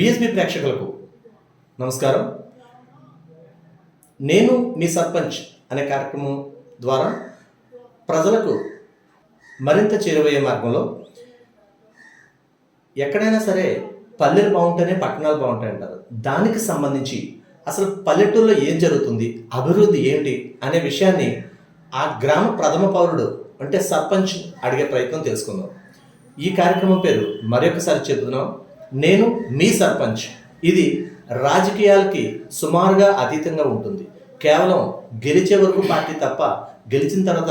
VSB ప్రేక్షకులకు నమస్కారం. నేను మీ సర్పంచ్ అనే కార్యక్రమం ద్వారా ప్రజలకు మరింత చేరువయ్యే మార్గంలో ఎక్కడైనా సరే పల్లెలు బాగుంటేనే పట్టణాలు బాగుంటాయి అంటారు. దానికి సంబంధించి అసలు పల్లెటూరులో ఏం జరుగుతుంది అభివృద్ధి ఏంటి అనే విషయాన్ని ఆ గ్రామ ప్రథమ పౌరుడు అంటే సర్పంచ్ అడిగే ప్రయత్నం తెలుసుకుందాం. ఈ కార్యక్రమం పేరు మరొకసారి చెబుతున్నాం. నేను మీ సర్పంచ్. ఇది రాజకీయాలకి సుమారుగా అతీతంగా ఉంటుంది. కేవలం గెలిచే వరకు పార్టీ తప్ప గెలిచిన తర్వాత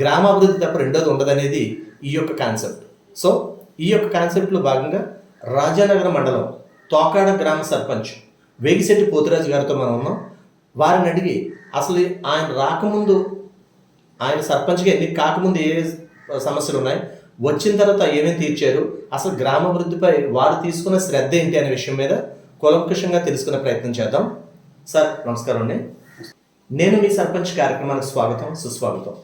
గ్రామాభివృద్ధి తప్ప రెండోది ఉండదనేది ఈ యొక్క కాన్సెప్ట్. సో ఈ యొక్క కాన్సెప్ట్లో భాగంగా రాజానగర మండలం తోకాడ గ్రామ సర్పంచ్ వేగిశెట్టి పోతురాజు గారితో మనం ఉన్నాం. వారిని అడిగి అసలు ఆయన రాకముందు ఆయన సర్పంచ్గా ఎన్ని కాకముందు ఏ సమస్యలు ఉన్నాయి? వచ్చిన తర్వాత ఏమేమి తీర్చారు? అసలు గ్రామాభివృద్ధిపై వారు తీసుకున్న శ్రద్ధ ఏంటి అనే విషయం మీద కులంకుషంగా తెలుసుకునే ప్రయత్నం చేద్దాం. సార్ నమస్కారం అండి. నేను మీ సర్పంచ్ కార్యక్రమానికి స్వాగతం సుస్వాగతం.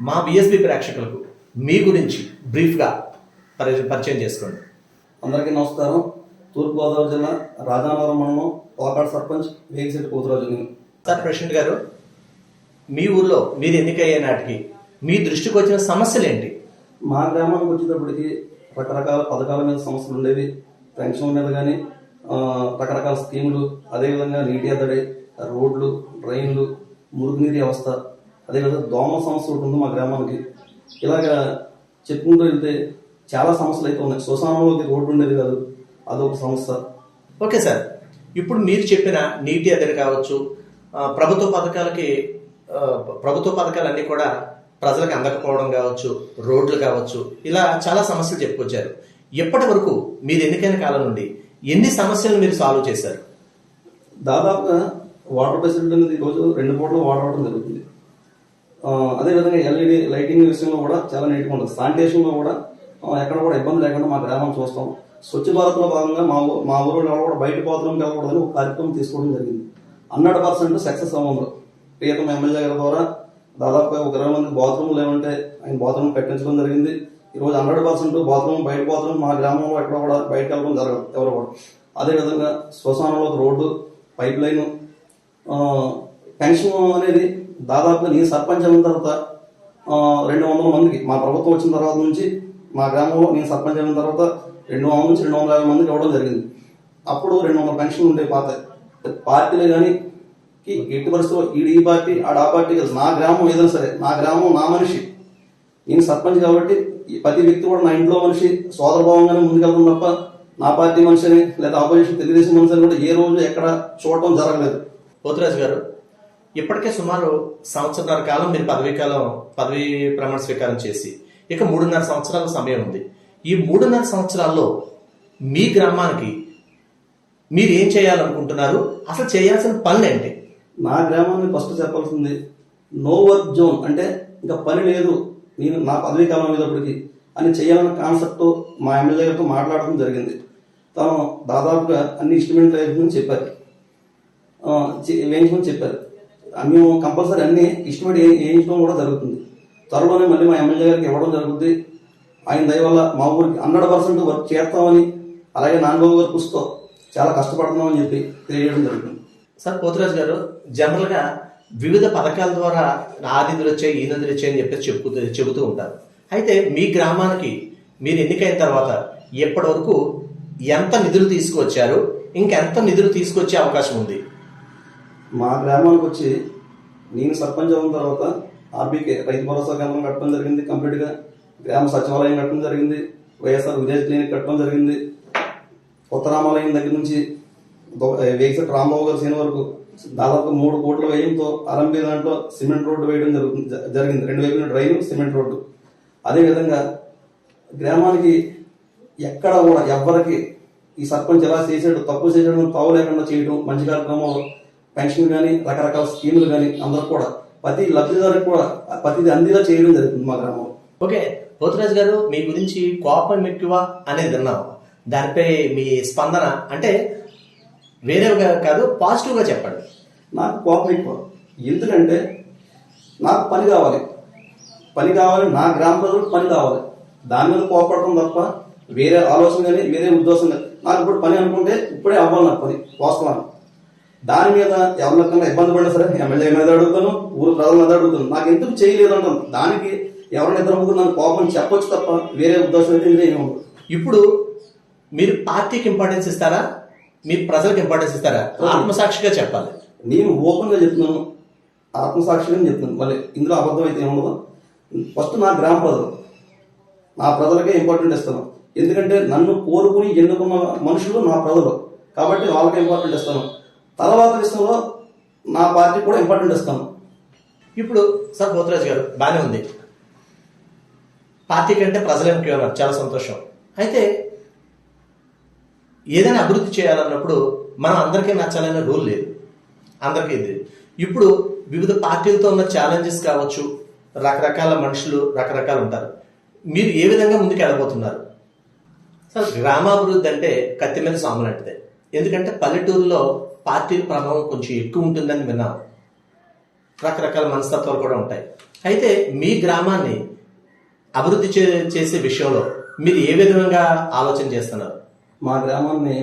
మా బిఎస్బి ప్రేక్షకులకు మీ గురించి బ్రీఫ్గా పరి పరిచయం చేసుకోండి. అందరికీ నమస్కారం. తూర్పుగోదావరి జిల్లా రాజానగరం మండలం తోకాడు సర్పంచ్ వేగిశెట్టి పోతురాజు నేను సార్ ప్రెసిడెంట్ గారు మీ ఊర్లో మీరు ఎన్నికయ్యే నాటికి మీ దృష్టికి వచ్చిన సమస్యలు ఏంటి? మా గ్రామానికి వచ్చేటప్పటికి రకరకాల పథకాల మీద సమస్యలు ఉండేవి. పెన్షన్ మీద కానీ రకరకాల స్కీములు అదేవిధంగా నీటి ఎద్దడి రోడ్లు డ్రైన్లు మురుగునీరు వ్యవస్థ అదేవిధంగా దోమ సమస్య ఒకటి ఉంది మా గ్రామానికి. ఇలాగా చెప్పుకుంటూ వెళ్తే చాలా సమస్యలు అయితే ఉన్నాయి. శ్మశానంలోకి రోడ్డు ఉండేది కాదు. అదొక సమస్య. Okay sir. ఇప్పుడు మీరు చెప్పిన నీటి ఎద్దడి కావచ్చు ప్రభుత్వ పథకాలకి ప్రభుత్వ పథకాలన్నీ కూడా ప్రజలకు అందకపోవడం కావచ్చు రోడ్లు కావచ్చు ఇలా చాలా సమస్యలు చెప్పుకొచ్చారు. ఎప్పటి వరకు మీరు ఎన్నికైన కాలం నుండి ఎన్ని సమస్యలు మీరు సాల్వ్ చేశారు? దాదాపుగా వాటర్ ఫెసిలిటీ అనేది ఈరోజు రెండు పూటలు వాటర్ అవడం జరుగుతుంది. అదేవిధంగా ఎల్ఈడి లైటింగ్ విషయంలో కూడా చాలా నీట్గా ఉంటుంది శానిటేషన్లో కూడా ఎక్కడ కూడా ఇబ్బంది లేకుండా మా గ్రామం చూస్తాం. స్వచ్ఛ భారత్లో భాగంగా మా ఊ- మా ఊరిలో కూడా బయట బాత్రూమ్కి వెళ్ళకూడదని ఒక కార్యక్రమం తీసుకోవడం జరిగింది. హండ్రెడ్ పర్సెంట్ సక్సెస్ అవ్వంలో ప్రియతమ ఎమ్మెల్యే గారి ద్వారా దాదాపుగా ఒక ఇరవై మంది బాత్రూమ్ ఏమంటే ఆయన బాత్రూమ్ పెట్టించడం జరిగింది. ఈ రోజు హండ్రెడ్ పర్సెంట్ బాత్రూమ్ బయట బాత్రూమ్ మా గ్రామంలో ఎక్కడ కూడా బయటకు వెళ్ళడం జరగదు ఎవరు కూడా. అదేవిధంగా శ్మశానంలో రోడ్డు పైప్ లైన్ పెన్షన్ అనేది దాదాపుగా నేను సర్పంచ్ అయిన తర్వాత రెండు వందల మందికి మా ప్రభుత్వం వచ్చిన తర్వాత నుంచి మా గ్రామంలో నేను సర్పంచ్ అయిన తర్వాత రెండు వందల నుంచి రెండు వందల యాభై మందికి ఇవ్వడం జరిగింది. అప్పుడు రెండు వందల పెన్షన్ ఉండే పాత పార్టీలే కానీ ఎట్టి పరిస్థితుల్లో ఈడు ఈ పార్టీ ఆడ ఆ పార్టీ నా గ్రామం ఏదైనా సరే నా గ్రామం నా మనిషి. నేను సర్పంచ్ కాబట్టి ఈ ప్రతి వ్యక్తి కూడా నా ఇంట్లో మనిషి సోదరభావంగానే ముందుకెళ్తాం తప్ప నా పార్టీ మనిషిని లేదా ఆపోజిషన్ తెలుగుదేశం మనిషిని కూడా ఏ రోజు ఎక్కడ చూడటం జరగలేదు. పోతురాజు గారు ఇప్పటికే సుమారు సంవత్సరాల కాలం మీరు పదవీ కాలం పదవీ ప్రమాణ స్వీకారం చేసి ఇక మూడున్నర సంవత్సరాల సమయం ఉంది. ఈ మూడున్నర సంవత్సరాల్లో మీ గ్రామానికి మీరు ఏం చేయాలనుకుంటున్నారు? అసలు చేయాల్సిన పనులు ఏంటి? నా గ్రామాన్ని ఫస్ట్ చెప్పాల్సింది నో వర్క్ జోన్ అంటే ఇంకా పని లేదు. నేను నా పదవీ కాలం మీదప్పటికి అని చేయాలన్న కాన్సెప్ట్ మా ఎమ్మెల్యే గారితో మాట్లాడడం జరిగింది. తను దాదాపుగా అన్ని ఇన్స్ట్రుమెంట్ వేయించమని చెప్పారు. ఆ, వేయించమని చెప్పారు. మేము కంపల్సరీ అన్ని ఇన్స్ట్రుమెంట్ వేయించడం కూడా జరుగుతుంది. త్వరలోనే మళ్ళీ మా ఎమ్మెల్యే గారికి ఇవ్వడం జరుగుతుంది ఆయన దయవల్ల మా ఊరికి హండ్రెడ్ పర్సెంట్ వర్క్ చేస్తామని అలాగే నాన్నబాబు గారు కృషితో చాలా కష్టపడుతున్నామని చెప్పి తెలియడం జరుగుతుంది. సార్ పోతురాజు గారు జనరల్గా వివిధ పథకాల ద్వారా ఆ నిధులు వచ్చాయి ఈ నిధులు వచ్చాయి అని చెప్పేసి చెప్పుతూ చెబుతూ ఉంటారు. అయితే మీ గ్రామానికి మీరు ఎన్నికైన తర్వాత ఎప్పటి వరకు ఎంత నిధులు తీసుకువచ్చారు? ఇంకెంత నిధులు తీసుకొచ్చే అవకాశం ఉంది? మా గ్రామానికి వచ్చి నేను సర్పంచ్ అయిన తర్వాత ఆర్బీకే రైతు భరోసా కేంద్రం కట్టడం జరిగింది కంప్లీట్గా. గ్రామ సచివాలయం కట్టడం జరిగింది. వైఎస్ఆర్ విలేజ్ క్లినిక్ కట్టడం జరిగింది. కొత్త రామాలయం దగ్గర నుంచి వేగిసెట్ రాంబాబు గారు సీన్ వరకు దాదాపు మూడు కోట్ల వ్యయంతో ఆరంభి దాంట్లో సిమెంట్ రోడ్డు వేయడం జరుగుతుంది జరిగింది. రెండు వైపున డ్రైన్ సిమెంట్ రోడ్డు. అదేవిధంగా గ్రామానికి ఎక్కడ కూడా ఎవ్వరికి ఈ సర్పంచ్ ఎలా చేసాడు తప్పు చేశాడు తావు లేకుండా చేయడం మంచి కార్యక్రమంలో పెన్షన్ కానీ రకరకాల స్కీములు కానీ అందరూ కూడా ప్రతి లబ్ధిదారులకు కూడా ప్రతిది అందేలా చేయడం జరుగుతుంది మా గ్రామంలో. ఓకే. పోతురాజ్ గారు మీ గురించి కోపం ఎక్కువ అనేది విన్నాం. దానిపై మీ స్పందన అంటే వేరేగా కాదు పాజిటివ్గా చెప్పండి. నాకు కోపం ఎక్కువ. ఎందుకంటే నాకు పని కావాలి. పని కావాలి నా గ్రామ ప్రజలకు పని కావాలి. దాని మీద కోపడటం తప్ప వేరే ఆలోచన కానీ వేరే ఉద్దేశం కానీ నాకు ఇప్పుడు పని అనుకుంటే ఇప్పుడే అవ్వాలి నాకు పని వాస్తవాన్ని దాని మీద ఎవరికన్నా ఇబ్బంది పడినా సరే ఎమ్మెల్యే మీద అడుగుతాను ఊరు ప్రజల మీద అడుగుతాను. నాకు ఎందుకు చేయలేదు అంటాను. దానికి ఎవరైనా ఇద్దరు ముగ్గురు నాకు కోపం చెప్పొచ్చు తప్ప వేరే ఉద్దేశం అయితే ఏమి ఇప్పుడు మీరు పార్టీకి ఇంపార్టెన్స్ ఇస్తారా? మీ ప్రజలకు ఇంపార్టెన్స్ ఇస్తారా? ఆత్మసాక్షిగా చెప్పాలి. నేను ఓపెన్గా చెప్తున్నాను. ఆత్మసాక్షిగా చెప్తున్నాను. మళ్ళీ ఇందులో అబద్ధం అయితే ఏముండదు? ఫస్ట్ నా గ్రామ ప్రజలు. నా ప్రజలకే ఇంపార్టెంట్ ఇస్తాను. ఎందుకంటే నన్ను కోరుకుని ఎన్నుకున్న మనుషులు నా ప్రజలు. కాబట్టి వాళ్ళకే ఇంపార్టెంట్ ఇస్తాను. తర్వాత విషయంలో నా పార్టీ కూడా ఇంపార్టెంట్ ఇస్తాను. ఇప్పుడు సార్ పోతురాజు గారు బాగానే ఉంది. పార్టీ కంటే ప్రజలే ముఖ్యమన్నారు చాలా సంతోషం. అయితే ఏదైనా అభివృద్ధి చేయాలన్నప్పుడు మనం అందరికీ నచ్చాలనే రూల్ లేదు. అందరికీ ఇది. ఇప్పుడు వివిధ పార్టీలతో ఉన్న ఛాలెంజెస్ కావచ్చు రకరకాల మనుషులు రకరకాలు ఉంటారు. మీరు ఏ విధంగా ముందుకు వెళ్ళబోతున్నారు? సార్ గ్రామాభివృద్ధి అంటే కత్తి మీద సాము ఎందుకంటే పల్లెటూరులో పార్టీల ప్రభావం కొంచెం ఎక్కువ ఉంటుందని విన్నాం. రకరకాల మనస్తత్వాలు కూడా ఉంటాయి. అయితే మీ గ్రామాన్ని అభివృద్ధి చే- చేసే విషయంలో మీరు ఏ విధంగా ఆలోచన చేస్తున్నారు? మా గ్రామాన్ని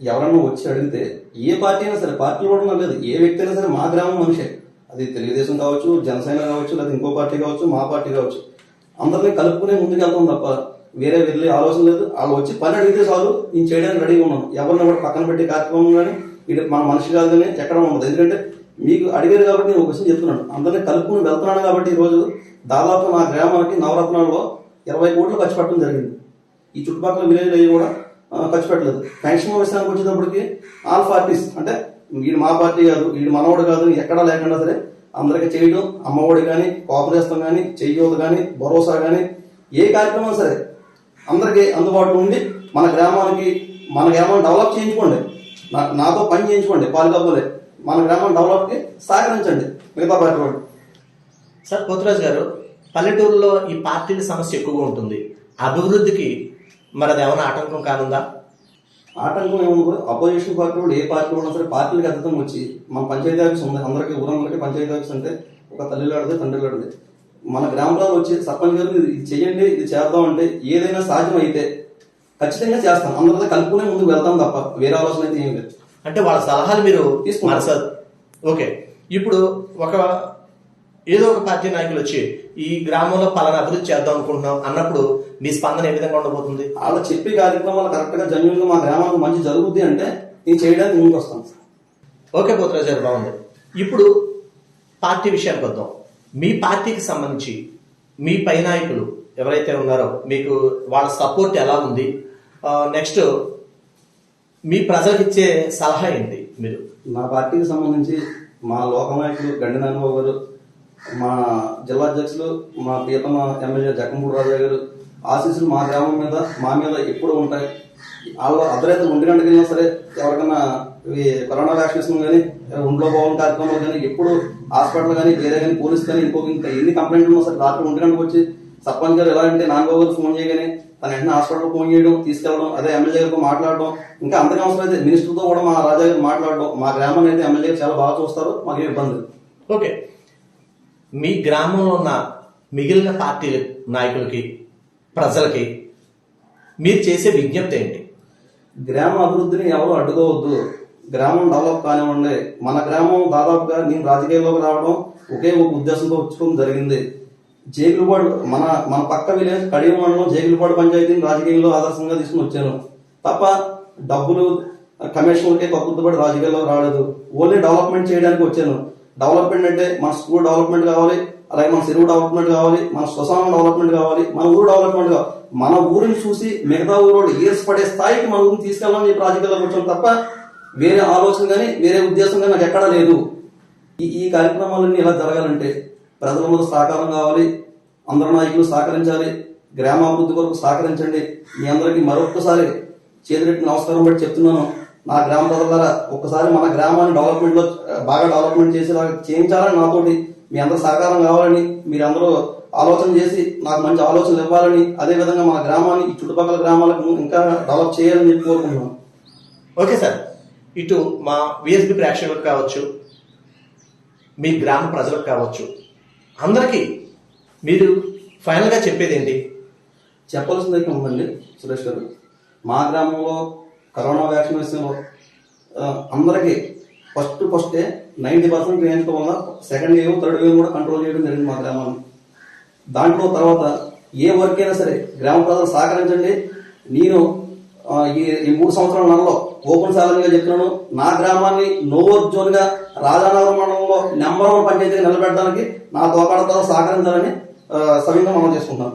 ఎవరన్నా వచ్చి అడిగితే ఏ పార్టీ అయినా సరే పార్టీలు కూడా లేదు. ఏ వ్యక్తి అయినా సరే మా గ్రామం మనిషే. అది తెలుగుదేశం కావచ్చు జనసేన కావచ్చు లేదా ఇంకో పార్టీ కావచ్చు మా పార్టీ కావచ్చు. అందరినీ కలుపుకునే ముందుకెళ్తాం తప్ప వేరే వెళ్ళే ఆలోచన లేదు. వాళ్ళు వచ్చి పని అడిగితే చాలు నేను చేయడానికి రెడీగా ఉన్నాను. ఎవరిని కూడా పక్కన పెట్టి కార్యక్రమం కానీ ఇది మన మనిషి కాదు ఎక్కడ ఉండదు. ఎందుకంటే మీకు అడిగారు కాబట్టి నేను ఒక విషయం చెప్తున్నాను. అందరినీ కలుపుకుని వెళ్తున్నాను కాబట్టి ఈరోజు దాదాపు నా గ్రామానికి నవరత్నాల్లో ఇరవై కోట్లు ఖర్చు పెట్టడం జరిగింది. ఈ చుట్టుపక్కల విలేజ్ అయ్యి కూడా ఖర్చు పెట్టలేదు. పెన్షన్ విషయానికి వచ్చేటప్పటికి ఆల్ పార్టీస్ అంటే వీడు మా పార్టీ కాదు వీడు మనవాడు కాదు ఎక్కడా లేకుండా సరే అందరికి చేయడం అమ్మఒడి కానీ కోపరేస్తం కానీ చెయ్యోదు కానీ భరోసా కానీ ఏ కార్యక్రమం సరే అందరికీ అందుబాటులో ఉండి మన గ్రామానికి మన గ్రామాన్ని డెవలప్ చేయించుకోండి. నా- నాతో పని చేయించుకోండి పాలికబ్బలే మన గ్రామం డెవలప్కి సహకరించండి. మిగతా పార్టీ వాళ్ళు సార్ పోతురాజు గారు పల్లెటూరులో ఈ పార్టీల సమస్య ఎక్కువగా ఉంటుంది. అభివృద్ధికి మరి అది ఏమైనా ఆటంకం కానుందా? ఆటంకం ఏముందో అపోజిషన్ పార్టీ వాళ్ళు ఏ పార్టీ ఉన్నా సరే పార్టీలకు అద్దం వచ్చి మన పంచాయతీ ఆఫీస్ ఉంది అందరికీ ఊరందరికీ పంచాయతీ ఆఫీస్ అంటే ఒక తల్లిలాడితే తండ్రిలాడితే మన గ్రామంలో వచ్చి సర్పంచ్ గారు ఇది చేయండి ఇది చేద్దాం అంటే ఏదైనా సాధ్యం అయితే ఖచ్చితంగా చేస్తాం. అందరితో కలుపుకునే ముందుకు వెళ్తాం తప్ప వేరే ఆలోచన అయితే ఏం లేదు. అంటే వాళ్ళ సలహాలు మీరు తీసుకుంటాం. మనస ఓకే. ఇప్పుడు ఒక ఏదో ఒక పార్టీ నాయకులు వచ్చి ఈ గ్రామంలో పలానా అభివృద్ధి చేద్దాం అనుకుంటున్నాం అన్నప్పుడు మీ స్పందన ఏ విధంగా ఉండబోతుంది? వాళ్ళు చెప్పే కార్యక్రమాలు కరెక్ట్గా జన్యున్ మా గ్రామానికి మంచి జరుగుద్ది అంటే నేను చేయడానికి ముందుకు వస్తాను ఓకే పోతురాజు గారు బాగుంది. ఇప్పుడు పార్టీ విషయానికి వద్దాం. మీ పార్టీకి సంబంధించి మీ పై నాయకులు ఎవరైతే ఉన్నారో మీకు వాళ్ళ సపోర్ట్ ఎలా ఉంది? నెక్స్ట్ మీ ప్రజలకు ఇచ్చే సలహా ఏంటి మీరు? మా పార్టీకి సంబంధించి మా లోకనాయకులు గండి నాన్నబాబు గారు మా జిల్లా అధ్యక్షులు మా ప్రియతమ ఎమ్మెల్యే జక్కంపూడి రాజా గారు ఆశీస్సులు మా గ్రామం మీద మా మీద ఎప్పుడు ఉంటాయి. వాళ్ళు అర్ధరైతే ఒంటి గంటకి సరే ఎవరికైనా ఇవి కరోనా వ్యాక్సినేషన్ కానీ ఒంట్లో పోవడం కార్యక్రమాలు కానీ ఎప్పుడు హాస్పిటల్ కానీ వేరే కానీ పోలీస్ కానీ ఇంకొక ఇంకా ఎన్ని కంప్లైంట్ ఉన్నా సరే రాత్రి ఒంటి గంటకు వచ్చి సర్పంచ్ గారు ఎలా అంటే నాన్నబాబు గారు ఫోన్ చేయగానే తన వెంటనే హాస్పిటల్ ఫోన్ చేయడం తీసుకెళ్ళడం అదే ఎమ్మెల్యే గారితో మాట్లాడడం ఇంకా అంతగా అవసరం అయితే మినిస్టర్తో కూడా మా రాజా గారు మాట్లాడడం. మా గ్రామాన్ని అయితే ఎమ్మెల్యే చాలా బాగా చూస్తారు మాకు ఇబ్బంది ఓకే. మీ గ్రామంలో ఉన్న మిగిలిన పార్టీ నాయకులకి ప్రజలకి మీరు చేసే విజ్ఞప్తి ఏంటి? గ్రామ అభివృద్ధిని ఎవరు అడ్డుకోవద్దు. గ్రామం డెవలప్ కానివ్వండి. మన గ్రామం దాదాపుగా నేను రాజకీయాల్లోకి రావడం ఒకే ఒక ఉద్దేశంతో వచ్చుకోవడం జరిగింది. జేగులపాడు మన మన పక్క విలేజ్ కడియం మండలం జేగులపాడు పంచాయతీని రాజకీయాల్లో ఆదర్శంగా తీసుకుని వచ్చాను. తప్ప డబ్బులు కమిషన్లకే కక్కుతుపడి రాజకీయాల్లో రాలేదు. ఓన్లీ డెవలప్మెంట్ చేయడానికి వచ్చాను. డెవలప్మెంట్ అంటే మన స్కూల్ డెవలప్మెంట్ కావాలి అలాగే మన చెరువు డెవలప్మెంట్ కావాలి మన శ్మశానం డెవలప్మెంట్ కావాలి మన ఊరు డెవలప్మెంట్ కావాలి. మన ఊరిని చూసి మిగతా ఊరు ఈర్స్ పడే స్థాయికి మన ఊరిని తీసుకెళ్ళాలని ఈ ప్రాజెక్టులో వచ్చాం తప్ప వేరే ఆలోచన కానీ వేరే ఉద్దేశం కానీ నాకు ఎక్కడా లేదు. ఈ ఈ కార్యక్రమాలన్నీ ఇలా జరగాలంటే ప్రజల సహకారం కావాలి అందరు నాయకులు సహకరించాలి గ్రామాభివృద్ధి కొరకు సహకరించండి. మీ అందరికీ మరొకసారి చేతులెట్టి నమస్కారం బట్టి చెప్తున్నాను. నా గ్రామ ప్రజల ద్వారా ఒక్కసారి మన గ్రామాన్ని డెవలప్మెంట్లో బాగా డెవలప్మెంట్ చేసేలా చేయించాలని నాతోటి మీ అందరూ సహకారం కావాలని మీరందరూ ఆలోచన చేసి నాకు మంచి ఆలోచనలు ఇవ్వాలని అదే విధంగా మన గ్రామాన్ని ఈ చుట్టుపక్కల గ్రామాలకు ఇంకా డెవలప్ చేయాలని చెప్పి కోరుకుంటున్నాను ఓకే సార్. ఇటు మా విఎస్బి ప్రేక్షకులకు కావచ్చు మీ గ్రామ ప్రజలకు కావచ్చు అందరికీ మీరు ఫైనల్గా చెప్పేది ఏంటి చెప్పాల్సింది ఉందండి సురేష్ గారు. మా గ్రామంలో కరోనా వ్యాక్సిన్ అందరికీ ఫస్ట్ ఫస్టే నైంటీ పర్సెంట్ వేయించడం వల్ల సెకండ్ వేవ్ థర్డ్ వేవ్ కూడా కంట్రోల్ చేయడం జరిగింది మా గ్రామాన్ని. దాంట్లో తర్వాత ఏ వర్క్ అయినా సరే గ్రామ ప్రజలు సహకరించండి. నేను ఈ ఈ మూడు సంవత్సరాల నెలలో ఓపెన్ సాధనగా చెప్తున్నాను. నా గ్రామాన్ని నోవర్ జోన్గా రాజానగరం మండలంలో నెంబర్ వన్ పంచాయతీగా నిలబెట్టడానికి నా తోపాడతో సహకరించాలని ఆ, సవింగా మనం చేసుకుంటాను